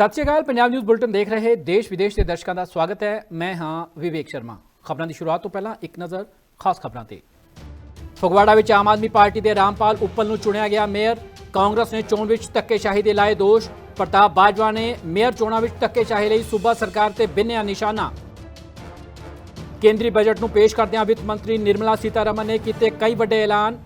ਸਤਿ ਸ਼੍ਰੀ ਅਕਾਲ, ਪੰਜਾਬ ਨਿਊਜ਼ ਬੁਲਟਨ ਦੇਖ ਰਹੇ ਦੇਸ਼ ਵਿਦੇਸ਼ ਦੇ ਦਰਸ਼ਕਾਂ ਦਾ ਸਵਾਗਤ ਹੈ। ਮੈਂ ਹਾਂ ਵਿਵੇਕ ਸ਼ਰਮਾ। ਖਬਰਾਂ ਦੀ ਸ਼ੁਰੂਆਤ ਤੋਂ ਪਹਿਲਾਂ ਇੱਕ ਨਜ਼ਰ ਖਾਸ ਖਬਰਾਂ ਤੇ। ਫਗਵਾੜਾ ਵਿੱਚ ਆਮ ਆਦਮੀ ਪਾਰਟੀ ਦੇ ਰਾਮਪਾਲ ਉੱਪਲ ਨੂੰ ਚੁਣਿਆ ਗਿਆ ਮੇਅਰ। ਕਾਂਗਰਸ ਨੇ ਚੋਣ ਵਿੱਚ ਧੱਕੇਸ਼ਾਹੀ ਦੇ ਲਾਏ ਦੋਸ਼। ਪ੍ਰਤਾਪ ਬਾਜਵਾ ਨੇ ਮੇਅਰ ਚੋਣਾਂ ਵਿੱਚ ਧੱਕੇਸ਼ਾਹੀ ਲਈ ਸੂਬਾ ਸਰਕਾਰ ਤੇ ਬਿੰਨਿਆ ਨਿਸ਼ਾਨਾ। ਕੇਂਦਰੀ ਬਜਟ ਨੂੰ ਪੇਸ਼ ਕਰਦਿਆਂ ਵਿੱਤ ਮੰਤਰੀ ਨਿਰਮਲਾ ਸੀਤਾਰਮਨ ਨੇ ਕੀਤੇ ਕਈ ਵੱਡੇ ਐਲਾਨ।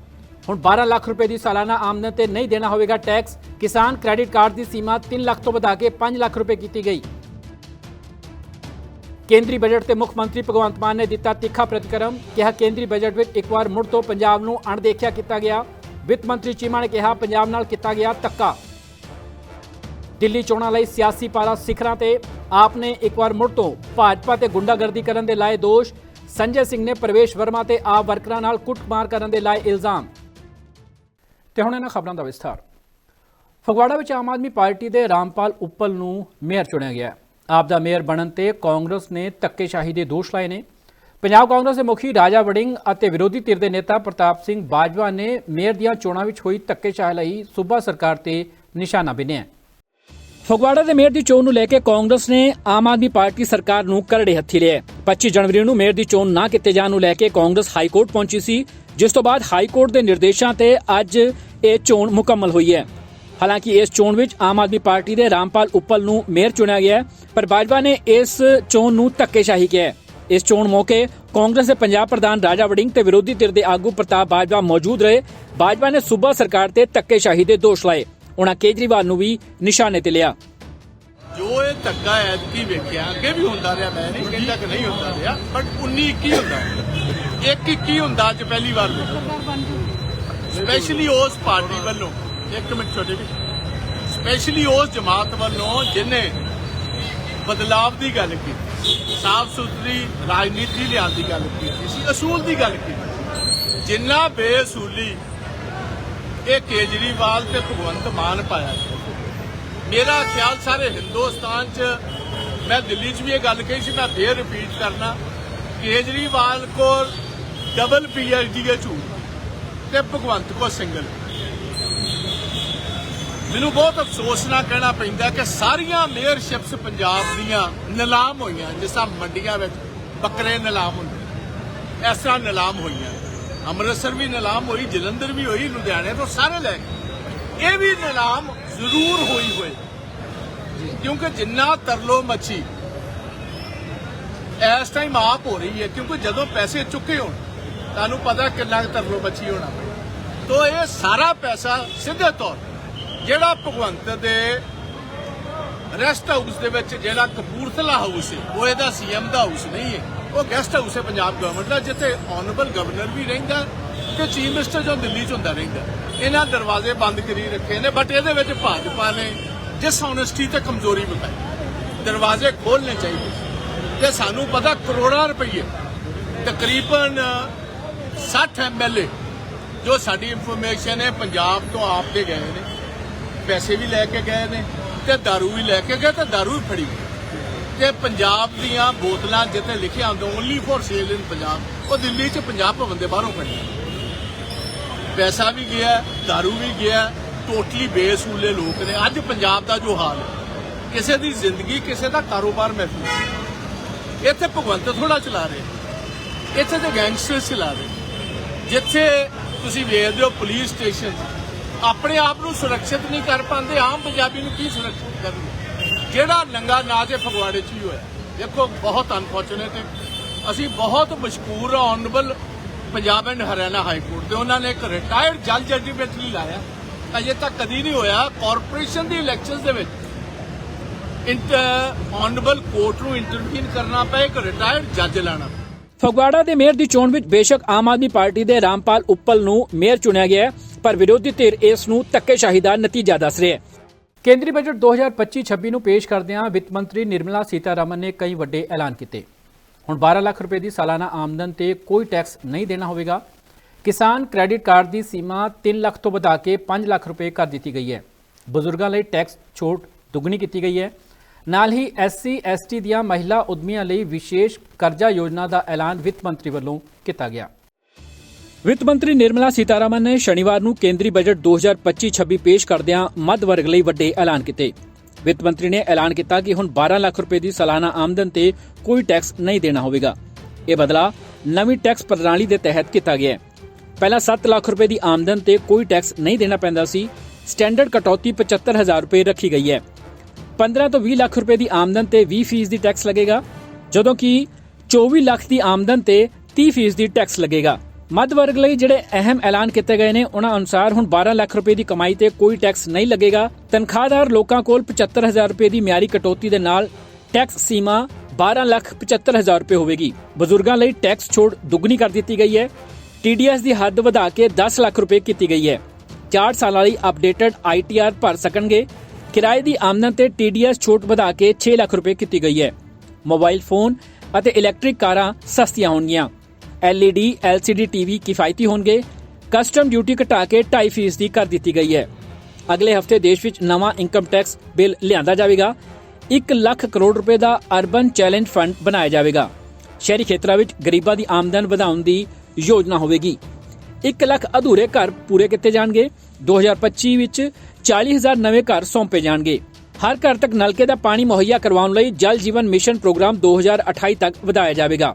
ਹੁਣ 12 ਲੱਖ ਰੁਪਏ ਦੀ ਸਾਲਾਨਾ ਆਮਦਨ ਤੇ ਨਹੀਂ ਦੇਣਾ ਹੋਵੇਗਾ ਟੈਕਸ। ਕਿਸਾਨ ਕ੍ਰੈਡਿਟ ਕਾਰਡ ਦੀ ਸੀਮਾ 3 ਲੱਖ ਤੋਂ ਵਧਾ ਕੇ 5 ਲੱਖ ਰੁਪਏ ਕੀਤੀ ਗਈ। ਕੇਂਦਰੀ ਬਜਟ ਤੇ ਮੁੱਖ ਮੰਤਰੀ ਭਗਵੰਤ ਮਾਨ ਨੇ ਦਿੱਤਾ ਤਿੱਖਾ ਪ੍ਰਤੀਕਰਮ, ਕਿਹਾ ਕੇਂਦਰੀ ਬਜਟ ਵਿੱਚ ਇੱਕ ਵਾਰ ਮੁੜ ਤੋਂ ਪੰਜਾਬ ਨੂੰ ਅਣਦੇਖਿਆ ਕੀਤਾ ਗਿਆ। ਵਿੱਤ ਮੰਤਰੀ ਚੀਮਾ ਨੇ ਕਿਹਾ, ਪੰਜਾਬ ਨਾਲ ਕੀਤਾ ਗਿਆ ਧੱਕਾ ਦਿੱਲੀ ਚੋਣਾਂ ਲਈ ਸਿਆਸੀ ਪਾਰਾ ਸਿਖਰਾਂ ਤੇ ਆਪ ਨੇ ਇੱਕ ਵਾਰ ਮੁੜ ਤੋਂ ਭਾਜਪਾ ਤੇ ਗੁੰਡਾਗਰਦੀ ਕਰਨ ਦੇ ਲਾਏ ਦੋਸ਼। ਸੰਜੇ ਸਿੰਘ ਨੇ ਪ੍ਰਵੇਸ਼ ਵਰਮਾ ਤੇ ਆਪ ਵਰਕਰਾਂ ਨਾਲ ਕੁੱਟਮਾਰ ਕਰਨ ਦੇ ਲਾਏ ਇਲਜ਼ਾਮ। ਤੇ ਹੁਣ ਇਹਨਾਂ ਖਬਰਾਂ ਦਾ ਵਿਸਥਾਰ। ਫਗਵਾੜਾ ਵਿੱਚ ਆਮ ਆਦਮੀ ਪਾਰਟੀ ਦੇ ਰਾਮਪਾਲ ਉੱਪਲ ਨੂੰ ਮੇਅਰ ਚੁਣਿਆ ਗਿਆ। ਆਪ ਦਾ ਮੇਅਰ ਬਣਨ ਤੇ ਕਾਂਗਰਸ ਨੇ ਧੱਕੇਸ਼ਾਹੀ ਦੇ ਦੋਸ਼ ਲਾਏ ਨੇ। ਪੰਜਾਬ ਕਾਂਗਰਸ ਦੇ ਮੁਖੀ ਰਾਜਾ ਵੜਿੰਗ ਅਤੇ ਵਿਰੋਧੀ ਧਿਰ ਦੇ ਨੇਤਾ ਪ੍ਰਤਾਪ ਸਿੰਘ ਬਾਜਵਾ ਨੇ ਮੇਅਰ ਦੀਆਂ ਚੋਣਾਂ ਵਿੱਚ ਹੋਈ ਧੱਕੇਸ਼ਾਹੀ ਲਈ ਸੂਬਾ ਸਰਕਾਰ ਤੇ ਨਿਸ਼ਾਨਾ ਬਿੰਨਿਆ ਫਗਵਾੜਾ ਦੇ ਮੇਅਰ ਦੀ ਚੋਣ ਨੂੰ ਲੈ ਕੇ ਕਾਂਗਰਸ ਨੇ ਆਮ ਆਦਮੀ ਪਾਰਟੀ ਸਰਕਾਰ ਨੂੰ ਕਰੜੇ ਹੱਥੀ ਲਿਆ ਹੈ। 25 ਜਨਵਰੀ ਨੂੰ ਮੇਅਰ ਦੀ ਚੋਣ ਨਾ ਕੀਤੇ ਜਾਣ ਨੂੰ ਲੈ ਕੇ ਕਾਂਗਰਸ ਹਾਈ ਕੋਰਟ ਪਹੁੰਚੀ ਸੀ। ਜਿਸ ਤੋਂ ਬਾਅਦ ਹਾਈ ਕੋਰਟ ਦੇ ਨਿਰਦੇਸ਼ਾਂ ਤੇ ਅੱਜ ਇਹ ਚੋਣ ਮੁਕੰਮਲ ਹੋਈ ਹੈ। ਹਾਲਾਂਕਿ ਇਸ ਚੋਣ ਵਿੱਚ ਆਮ ਆਦਮੀ ਪਾਰਟੀ ਦੇ ਰਾਮਪਾਲ ਉੱਪਲ ਨੂੰ ਮੇਅਰ ਚੁਣਿਆ ਗਿਆ ਪਰ ਬਾਜਵਾ ਨੇ ਇਸ ਚੋਣ ਨੂੰ ਧੱਕੇਸ਼ਾਹੀ ਕਿਹਾ ਇਸ ਚੋਣ ਮੌਕੇ ਕਾਂਗਰਸ ਦੇ ਪੰਜਾਬ ਪ੍ਰਧਾਨ ਰਾਜਾ ਵੜਿੰਗ ਤੇ ਵਿਰੋਧੀ ਧਿਰ ਦੇ ਆਗੂ ਪ੍ਰਤਾਪ ਬਾਜਵਾ ਮੌਜੂਦ ਰਹੇ। ਬਾਜਵਾ ਨੇ ਸੂਬਾ ਸਰਕਾਰ ਤੇ ਧੱਕੇਸ਼ਾਹੀ ਦੇ ਦੋਸ਼ ਲਾਏ। ਉਹਨਾਂ ਕੇਜਰੀਵਾਲ ਨੂੰ ਵੀ ਨਿਸ਼ਾਨੇ ਤੇ ਲਿਆ। ਜੋ ਇਹ ਧੱਕਾ ਐਤਕੀ ਵੇਖਿਆ, ਅੱਗੇ ਵੀ ਹੁੰਦਾ ਰਿਹਾ, ਮੈਂ ਨਹੀਂ ਕਹਿੰਦਾ ਕਿ ਨਹੀਂ ਹੁੰਦਾ ਰਿਹਾ ਬਟ 19 21 ਹੁੰਦਾ ਇੱਕ 21 ਹੁੰਦਾ ਅੱਜ ਪਹਿਲੀ ਵਾਰ ਸਪੈਸ਼ਲੀ ਉਸ ਪਾਰਟੀ ਵੱਲੋਂ, ਇੱਕ ਮਿੰਟ ਛੋਟੇ ਵੀ ਸਪੈਸ਼ਲੀ ਉਸ ਜਮਾਤ ਵੱਲੋਂ ਜਿਨੇ ਬਦਲਾਵ ਦੀ ਗੱਲ ਕੀਤੀ, ਸਾਫ਼ ਸੁਥਰੀ ਰਾਜਨੀਤੀ ਲਿਆਉਣ ਦੀ ਗੱਲ ਕੀਤੀ ਸੀ, ਅਸੂਲ ਦੀ ਗੱਲ ਕੀਤੀ ਜਿੰਨਾ ਬੇਅਸੂਲੀ ਇਹ ਕੇਜਰੀਵਾਲ ਤੇ ਭਗਵੰਤ ਮਾਨ ਪਾਇਆ ਸੀ। ਮੇਰਾ ਖਿਆਲ ਸਾਰੇ ਹਿੰਦੁਸਤਾਨ 'ਚ, ਮੈਂ ਦਿੱਲੀ 'ਚ ਵੀ ਇਹ ਗੱਲ ਕਹੀ ਸੀ, ਮੈਂ ਫੇਰ ਰਿਪੀਟ ਕਰਨਾ, ਕੇਜਰੀਵਾਲ ਕੋਲ ਡਬਲ ਪੀਐਚਡੀ ਹੈ ਝੂਠ ਤੇ ਭਗਵੰਤ ਕੋ ਸਿੰਗਲ। ਮੈਨੂੰ ਬਹੁਤ ਅਫਸੋਸ ਨਾਲ ਕਹਿਣਾ ਪੈਂਦਾ ਕਿ ਸਾਰੀਆਂ ਮੇਅਰਸ਼ਿਪਸ ਪੰਜਾਬ ਦੀਆਂ ਨਿਲਾਮ ਹੋਈਆਂ, ਜਿਸ ਤਰ੍ਹਾਂ ਮੰਡੀਆਂ ਵਿੱਚ ਬੱਕਰੇ ਨਿਲਾਮ ਹੁੰਦੇ ਇਸ ਤਰ੍ਹਾਂ ਨਿਲਾਮ ਹੋਈਆਂ। ਅੰਮ੍ਰਿਤਸਰ ਵੀ ਨਿਲਾਮ ਹੋਈ, ਜਲੰਧਰ ਵੀ ਹੋਈ, ਲੁਧਿਆਣੇ ਤੋਂ ਸਾਰੇ ਲੈ ਗਏ ਇਹ ਵੀ ਨਿਲਾਮ ਜ਼ਰੂਰ ਹੋਈ ਹੋਏ। ਕਿਉਂਕਿ ਜਿੰਨਾ ਤਰਲੋ ਮੱਛੀ ਇਸ ਟਾਈਮ ਆਪ ਹੋ ਰਹੀ ਹੈ, ਕਿਉਂਕਿ ਜਦੋਂ ਪੈਸੇ ਚੁੱਕੇ ਹੋਣ ਤੁਹਾਨੂੰ ਪਤਾ ਕਿੰਨਾ ਕੁ ਤਰਲੋ ਮੱਛੀ ਹੋਣਾ ਤੋ ਇਹ ਸਾਰਾ ਪੈਸਾ ਸਿੱਧੇ ਤੌਰ ਜਿਹੜਾ ਭਗਵੰਤ ਦੇ ਰੈਸਟ ਹਾਊਸ ਦੇ ਵਿੱਚ ਜਿਹੜਾ ਕਪੂਰਥਲਾ ਹਾਊਸ ਹੈ, ਉਹ ਇਹਦਾ ਸੀਐਮ ਦਾ ਹਾਊਸ ਨਹੀਂ ਹੈ। ਉਹ ਗੈਸਟ ਹਾਊਸ ਹੈ ਪੰਜਾਬ ਗਵਰਨਮੈਂਟ ਦਾ, ਜਿੱਥੇ ਆਨਰੇਬਲ ਗਵਰਨਰ ਵੀ ਰਹਿੰਦਾ ਤੇ ਚੀਫ ਮਿਨਿਸਟਰ ਜੋ ਦਿੱਲੀ 'ਚ ਹੁੰਦਾ ਰਹਿੰਦਾ। ਇਹਨਾਂ ਦਰਵਾਜ਼ੇ ਬੰਦ ਕਰੀ ਰੱਖੇ ਨੇ ਬਟ ਇਹਦੇ ਵਿੱਚ ਭਾਜਪਾ ਨੇ ਜਿਸ ਹੋਨੈਸਟੀ ਤੇ ਕਮਜ਼ੋਰੀ ਵਿਖਾਈ। ਦਰਵਾਜ਼ੇ ਖੋਲਣੇ ਚਾਹੀਦੇ ਤੇ ਸਾਨੂੰ ਪਤਾ ਕਰੋੜਾਂ ਰੁਪਏ ਤਕਰੀਬਨ 60 ਐਮਐਲਏ ਜੋ ਸਾਡੀ ਇਨਫੋਰਮੇਸ਼ਨ ਹੈ, ਪੰਜਾਬ ਤੋਂ ਆਪ ਦੇ ਗਏ ਨੇ। ਪੈਸੇ ਵੀ ਲੈ ਕੇ ਗਏ ਨੇ ਤੇ दारू ਵੀ ਲੈ ਕੇ ਗਏ ਤੇ दारू ਵੀ ਫੜੀ। ਤੇ ਪੰਜਾਬ ਦੀਆਂ ਬੋਤਲਾਂ ਜਿੱਥੇ ਲਿਖਿਆ ਹੁੰਦਾ only for sale in Punjab, ਉਹ ਦਿੱਲੀ 'ਚ ਪੰਜਾਬ ਭਵਨ ਦੇ ਬਾਹਰੋਂ ਫੜੀ ਪੈਸਾ ਵੀ ਗਿਆ, दारू ਵੀ ਗਿਆ ਟੋਟਲੀ ਬੇਸੂਲੇ ਲੋਕ ਨੇ। ਅੱਜ ਪੰਜਾਬ ਦਾ ਜੋ ਹਾਲ ਹੈ, ਕਿਸੇ ਦੀ ਜ਼ਿੰਦਗੀ, ਕਿਸੇ ਦਾ ਕਾਰੋਬਾਰ ਮਹਿਫੂਜ਼। ਇੱਥੇ ਭਗਵੰਤ ਥੋੜਾ ਚਲਾ ਰਹੇ ਇੱਥੇ ਤੇ ਗੈਂਗਸਟਰ ਚਲਾ ਰਹੇ ਜਿੱਥੇ ਤੁਸੀਂ ਵੇਖਦੇ ਹੋ ਪੁਲਿਸ ਸਟੇਸ਼ਨ ਆਪਣੇ ਆਪ ਨੂੰ ਸੁਰੱਖਿਅਤ ਨਹੀਂ ਕਰ ਪਾਉਂਦੇ, ਆਮ ਪੰਜਾਬੀ ਨੂੰ ਕੀ ਸੁਰੱਖਿਅਤ ਕਰਨਗੇ? ਜਿਹੜਾ ਨੰਗਾ ਨਾਚ ਹੈ ਫਗਵਾੜੇ 'ਚ ਹੀ ਹੋਇਆ। ਦੇਖੋ, ਬਹੁਤ ਅਨਫੋਰਚੂਨੇਟ ਅਸੀਂ ਬਹੁਤ ਮਸ਼ਕੂਰ ਹਾਂ honourable Punjab and Haryana high court ਤੇ ਉਹਨਾਂ ਨੇ ਇੱਕ ਰਿਟਾਇਰਡ ਜੱਜ ਜੱਜਮੈਂਟ ਲਈ ਲਾਇਆ। ਅਜੇ ਤੱਕ ਕਦੀ ਨਹੀਂ ਹੋਇਆ ਕਾਰਪੋਰੇਸ਼ਨ ਦੀ ਇਲੈਕਸ਼ਨਸ ਦੇ ਵਿੱਚ। ਇੰਟਰ ਆਨਰੇਬਲ ਕੋਰਟ ਨੂੰ ਇੰਟਰਵੀਨ ਕਰਨਾ ਪਏ ਇੱਕ ਰਿਟਾਇਰਡ ਜੱਜ ਲਾਣਾ ਪਏ ਫਗਵਾੜਾ ਦੇ ਮੇਅਰ ਦੀ ਚੋਣ ਵਿੱਚ ਬੇਸ਼ੱਕ ਆਮ ਆਦਮੀ ਪਾਰਟੀ ਦੇ ਰਾਮਪਾਲ ਉੱਪਲ ਨੂੰ ਮੇਅਰ ਚੁਣਿਆ ਗਿਆ ਪਰ ਵਿਰੋਧੀ ਧਿਰ ਇਸ ਨੂੰ ਧੱਕੇਸ਼ਾਹੀ ਦਾ ਨਤੀਜਾ ਦੱਸ ਰਿਹਾ ਹੈ। ਕੇਂਦਰੀ ਬਜਟ 2025-26 ਨੂੰ ਪੇਸ਼ ਕਰਦਿਆਂ ਵਿੱਤ ਮੰਤਰੀ ਨਿਰਮਲਾ ਸੀਤਾਰਮਨ ਨੇ ਕਈ ਵੱਡੇ ਐਲਾਨ ਕੀਤੇ। ਹੁਣ 12 ਲੱਖ ਰੁਪਏ ਦੀ ਸਾਲਾਨਾ ਆਮਦਨ ਤੇ ਕੋਈ ਟੈਕਸ ਨਹੀਂ ਦੇਣਾ ਹੋਵੇਗਾ। ਕਿਸਾਨ ਕ੍ਰੈਡਿਟ ਕਾਰਡ ਦੀ ਸੀਮਾ 3 ਲੱਖ ਤੋਂ ਵਧਾ ਕੇ 5 ਲੱਖ ਰੁਪਏ ਕਰ ਦਿੱਤੀ ਗਈ ਹੈ। ਬਜ਼ੁਰਗਾਂ ਲਈ ਟੈਕਸ ਛੋਟ ਦੁੱਗਣੀ ਕੀਤੀ ਗਈ ਹੈ। ਨਾਲ ਹੀ ਐਸਸੀ ਐਸਟੀ ਦੀਆਂ ਮਹਿਲਾ ਉਦਮੀਆਂ ਲਈ ਵਿਸ਼ੇਸ਼ ਕਰਜ਼ਾ ਯੋਜਨਾ ਦਾ ਐਲਾਨ ਵਿੱਤ ਮੰਤਰੀ ਵੱਲੋਂ ਕੀਤਾ ਗਿਆ। ਵਿੱਤ ਮੰਤਰੀ ਨਿਰਮਲਾ ਸੀਤਾਰਾਮਨ ਨੇ ਸ਼ਨੀਵਾਰ ਨੂੰ ਕੇਂਦਰੀ ਬਜਟ 2025-26 ਪੇਸ਼ ਕਰਦਿਆਂ ਮੱਧ ਵਰਗ ਲਈ ਵੱਡੇ ਐਲਾਨ ਕੀਤੇ। ਵਿੱਤ ਮੰਤਰੀ ਨੇ ਐਲਾਨ ਕੀਤਾ ਕਿ ਹੁਣ 12 ਲੱਖ ਰੁਪਏ ਦੀ ਸਾਲਾਨਾ ਆਮਦਨ ਤੇ ਕੋਈ ਟੈਕਸ ਨਹੀਂ ਦੇਣਾ ਹੋਵੇਗਾ। ਇਹ ਬਦਲਾਅ ਨਵੀਂ ਟੈਕਸ ਪ੍ਰਣਾਲੀ ਦੇ ਤਹਿਤ ਕੀਤਾ ਗਿਆ ਹੈ। ਪਹਿਲਾਂ 7 ਲੱਖ ਰੁਪਏ ਦੀ ਆਮਦਨ ਤੇ ਕੋਈ ਟੈਕਸ ਨਹੀਂ ਦੇਣਾ ਪੈਂਦਾ ਸੀ। ਸਟੈਂਡਰਡ ਕਟੌਤੀ 75000 ਰੁਪਏ ਰੱਖੀ ਗਈ ਹੈ। 15 ਤੋਂ 20 ਲੱਖ ਰੁਪਏ ਦੀ ਆਮਦਨ ਤੇ 20 ਫੀਸ ਦੀ ਟੈਕਸ ਲੱਗੇਗਾ, ਜਦੋਂ ਕਿ 24 ਲੱਖ ਦੀ ਆਮਦਨ ਤੇ 30 ਫੀਸ ਦੀ ਟੈਕਸ ਲੱਗੇਗਾ। ਮੱਧ ਵਰਗ ਲਈ ਜਿਹੜੇ ਅਹਿਮ ਐਲਾਨ ਕੀਤੇ ਗਏ ਨੇ, ਉਹਨਾਂ ਅਨੁਸਾਰ ਹੁਣ 12 ਲੱਖ ਰੁਪਏ ਦੀ ਕਮਾਈ ਤੇ ਕੋਈ ਟੈਕਸ ਨਹੀਂ ਲੱਗੇਗਾ। ਤਨਖਾਹਦਾਰ ਲੋਕਾਂ ਕੋਲ 75000 ਰੁਪਏ ਦੀ ਮਿਆਰੀ ਕਟੌਤੀ ਦੇ ਨਾਲ ਟੈਕਸ ਸੀਮਾ 12 ਲੱਖ 75000 ਰੁਪਏ ਹੋਵੇਗੀ। ਬਜ਼ੁਰਗਾਂ ਲਈ ਟੈਕਸ ਛੋਟ ਦੁੱਗਣੀ ਕਰ ਦਿੱਤੀ ਗਈ ਹੈ। ਟੀਡੀਐਸ ਦੀ ਹੱਦ ਵਧਾ ਕੇ 10 ਲੱਖ ਰੁਪਏ ਕੀਤੀ ਗਈ ਹੈ। 4 ਸਾਲਾਂ ਲਈ ਅਪਡੇਟਡ ਆਈਟੀਆਰ ਭਰ ਸਕਣਗੇ। ਕਿਰਾਏ ਦੀ ਆਮਦਨ ਤੇ ਟੀਡੀਐਸ ਛੋਟ ਵਧਾ ਕੇ 6 ਲੱਖ ਰੁਪਏ ਕੀਤੀ ਗਈ ਹੈ। ਮੋਬਾਈਲ ਫੋਨ ਅਤੇ ਇਲੈਕਟ੍ਰਿਕ ਕਾਰਾਂ ਸਸਤੀਆਂ ਹੋਣਗੀਆਂ। LED LCD ਟੀਵੀ ਕਿਫਾਇਤੀ ਹੋਣਗੇ। ਕਸਟਮ ਡਿਊਟੀ ਘਟਾ ਕੇ 2.5 ਫੀਸਦੀ ਕਰ ਦਿੱਤੀ ਗਈ ਹੈ। ਅਗਲੇ ਹਫ਼ਤੇ ਦੇਸ਼ ਵਿੱਚ ਨਵਾਂ ਇਨਕਮ ਟੈਕਸ ਬਿੱਲ ਲਿਆਂਦਾ ਜਾਵੇਗਾ। 1 ਲੱਖ ਕਰੋੜ ਰੁਪਏ ਦਾ ਅਰਬਨ ਚੈਲੰਜ ਫੰਡ ਬਣਾਇਆ ਜਾਵੇਗਾ। ਸ਼ਹਿਰੀ ਖੇਤਰਾਂ ਵਿੱਚ ਗਰੀਬਾਂ ਦੀ ਆਮਦਨ ਵਧਾਉਣ ਦੀ ਯੋਜਨਾ ਹੋਵੇਗੀ। 1 ਲੱਖ ਅਧੂਰੇ ਘਰ ਪੂਰੇ ਕੀਤੇ ਜਾਣਗੇ। 2025 ਵਿੱਚ 40000 ਨਵੇਂ ਘਰ ਸੌਂਪੇ ਜਾਣਗੇ। ਹਰ ਘਰ ਤੱਕ ਨਲਕੇ ਦਾ ਪਾਣੀ ਮੁਹੱਈਆ ਕਰਵਾਉਣ ਲਈ ਜਲ ਜੀਵਨ ਮਿਸ਼ਨ ਪ੍ਰੋਗਰਾਮ 2028 ਤੱਕ ਵਧਾਇਆ ਜਾਵੇਗਾ।